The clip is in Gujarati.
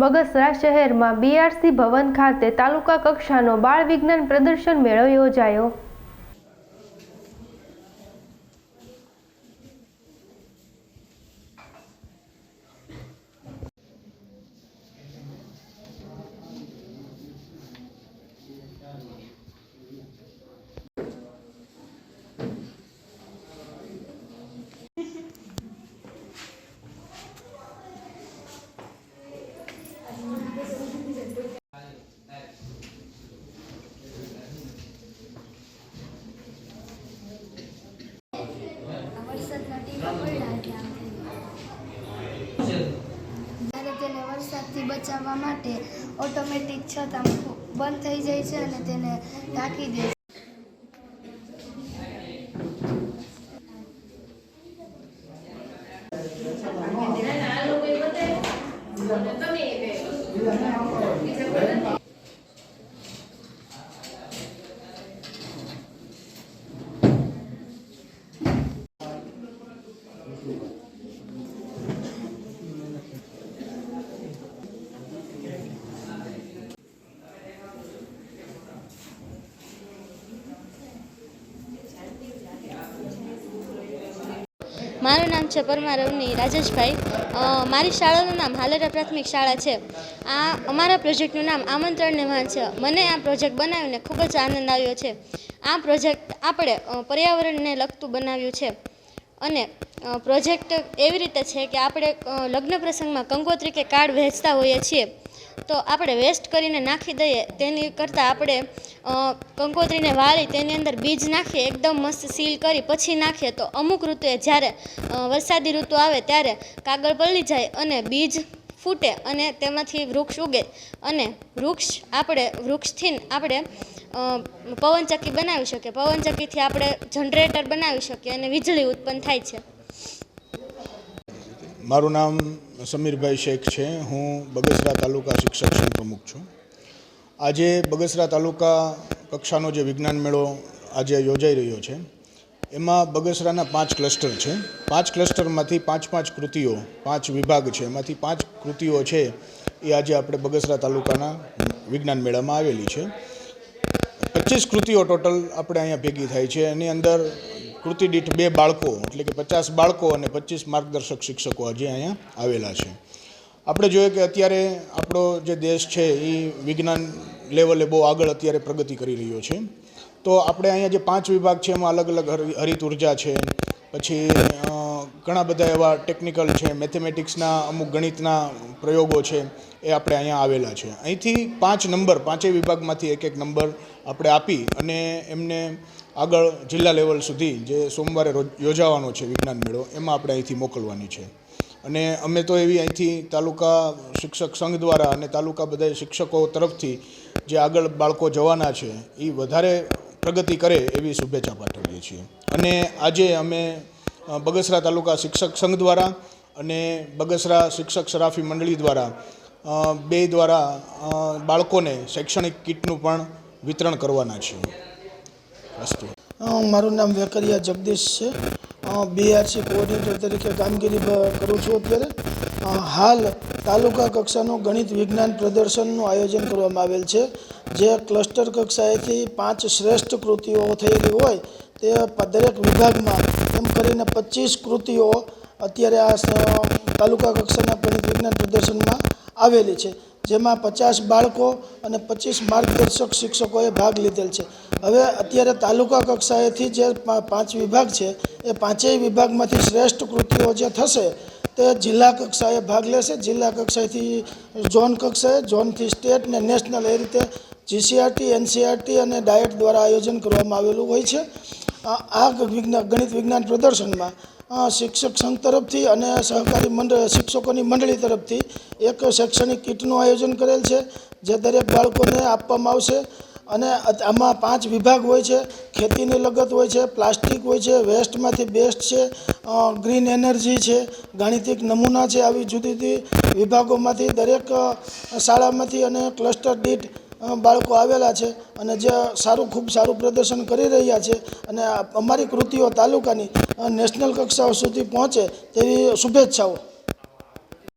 બગસરા શહેરમાં બીઆરસી ભવન ખાતે તાલુકા કક્ષાનો બાળ વિજ્ઞાન પ્રદર્શન મેળો યોજાયો વરસાદના ટીપા પડ્યા એટલે આમ થયું. જ્યારે વરસાદથી બચાવવા માટે ઓટોમેટિક છત આમ બંધ થઈ જાય છે અને તેને ઢાંકી દે છે. મારું નામ છે પરમાર અવની રાજેશભાઈ. મારી શાળાનું નામ હાલેરા પ્રાથમિક શાળા છે. આ અમારા પ્રોજેક્ટનું નામ આમંત્રણને વાન છે. મને આ પ્રોજેક્ટ બનાવીને ખૂબ જ આનંદ આવ્યો છે. આ પ્રોજેક્ટ આપણે પર્યાવરણને લગતું બનાવ્યું છે. અને પ્રોજેક્ટ એવી રીતે છે કે આપણે લગ્ન પ્રસંગમાં કંકોત્રી કે કાર્ડ વહેંચતા હોઈએ છીએ. તો આપણે વેસ્ટ કરીને નાખી દઈએ, તેની કરતાં આપણે કંકોત્રીને વાળી, તેની અંદર બીજ નાખીએ, એકદમ મસ્ત સીલ કરી, પછી નાખીએ. તો અમુક ઋતુએ જ્યારે વરસાદી ઋતુ આવે ત્યારે કાગળ પલળી જાય અને બીજ ફૂટે અને તેમાંથી વૃક્ષ ઉગે. અને વૃક્ષ આપણે વૃક્ષથી આપણે પવનચક્કી બનાવી શકીએ. પવનચક્કીથી આપણે જનરેટર બનાવી શકીએ અને વીજળી ઉત્પન્ન થાય છે. મારું નામ સમીરભાઈ શેખ છે. હું બગસરા તાલુકા શિક્ષક સંઘ પ્રમુખ છું. આજે બગસરા તાલુકા કક્ષાનો જે વિજ્ઞાન મેળો આજે યોજાઈ રહ્યો છે. એમાં બગસરાના પાંચ ક્લસ્ટર છે. પાંચ ક્લસ્ટરમાંથી પાંચ પાંચ કૃતિઓ, પાંચ વિભાગ છે. એમાંથી પાંચ કૃતિઓ છે એ આજે આપણે બગસરા તાલુકાના વિજ્ઞાન મેળામાં આવેલી છે. પચીસ કૃતિઓ ટોટલ આપણે અહીંયા ભેગી થાય છે. એની અંદર કૃતિ દીઠ બે બાળકો, એટલે કે પચાસ બાળકો અને પચીસ માર્ગદર્શક શિક્ષકો આજે અહીંયા આવેલા છે. આપણે જોઈએ કે અત્યારે આપણો જે દેશ છે એ વિજ્ઞાન લેવલે બહુ આગળ અત્યારે પ્રગતિ કરી રહ્યો છે. તો આપણે અહીંયા જે પાંચ વિભાગ છે, એમાં અલગ અલગ હરિ- હરિત ઊર્જા છે, પછી ઘણા બધા એવા ટેકનિકલ છે મેથેમેટિક્સના અમુક ગણિતના પ્રયોગો છે, એ આપણે અહીંયા આવેલા છે. અહીંથી પાંચ નંબર પાંચેય વિભાગમાંથી એક એક નંબર આપણે આપી અને એમને આગળ જિલ્લા લેવલ સુધી જે સોમવારે યોજાવાનો છે વિજ્ઞાન મેળો, એમાં આપણે અહીંથી મોકલવાની છે. અને અમે તો એવી અહીંથી તાલુકા શિક્ષક સંઘ દ્વારા અને તાલુકા બધા શિક્ષકો તરફથી જે આગળ બાળકો જવાના છે એ વધારે પ્રગતિ કરે એવી શુભેચ્છા પાઠવીએ છીએ. અને આજે અમે બગસરા તાલુકા શિક્ષક સંઘ દ્વારા અને બગસરા શિક્ષક સરાફી મંડળી દ્વારા બે દ્વારા બાળકોને શૈક્ષણિક કીટનું પણ વિતરણ કરવાના છીએ અસ્તુ મારું નામ વેકરિયા જગદીશ છે. બીઆરસી કોઓર્ડિનેટર તરીકે કામગીરી કરું છું અત્યારે. હાલ તાલુકા કક્ષાનું ગણિત વિજ્ઞાન પ્રદર્શનનું આયોજન કરવામાં આવેલ છે. જે ક્લસ્ટર કક્ષાએથી પાંચ શ્રેષ્ઠ કૃતિઓ થયેલી હોય, તે દરેક વિભાગમાં એમ કરીને પચીસ કૃતિઓ અત્યારે આ તાલુકા કક્ષાના ગણિત વિજ્ઞાન પ્રદર્શનમાં આવેલી છે. જેમાં પચાસ બાળકો અને પચીસ માર્ગદર્શક શિક્ષકોએ ભાગ લીધેલ છે. હવે અત્યારે તાલુકા કક્ષાએથી જે પાંચ વિભાગ છે, એ પાંચેય વિભાગમાંથી શ્રેષ્ઠ કૃતિઓ જે થશે, તે જિલ્લા કક્ષાએ ભાગ લેશે. જિલ્લા કક્ષાએથી ઝોન કક્ષાએ, ઝોનથી સ્ટેટ ને નેશનલ એ રીતે જીસીઆરટી એનસીઆરટી અને ડાયટ દ્વારા આયોજન કરવામાં આવેલું હોય છે. આ વિજ્ઞાન ગણિત વિજ્ઞાન પ્રદર્શનમાં શિક્ષક સંઘ તરફથી અને સહકારી મંડળ, શિક્ષકોની મંડળી તરફથી એક શૈક્ષણિક કીટનું આયોજન કરેલ છે, જે દરેક બાળકોને આપવામાં આવશે. અને આમાં પાંચ વિભાગ હોય છે, ખેતીને લગત હોય છે, પ્લાસ્ટિક હોય છે, વેસ્ટમાંથી બેસ્ટ છે ગ્રીન એનર્જી છે, ગાણિતિક નમૂના છે, આવી જુદી જુદી વિભાગોમાંથી દરેક શાળામાંથી અને ક્લસ્ટર દીઠ બાળકો આવેલા છે અને જે સારું, ખૂબ સારું પ્રદર્શન કરી રહ્યા છે અને અમારી કૃતિઓ તાલુકાની નેશનલ કક્ષાઓ સુધી પહોંચે તેવી શુભેચ્છાઓ.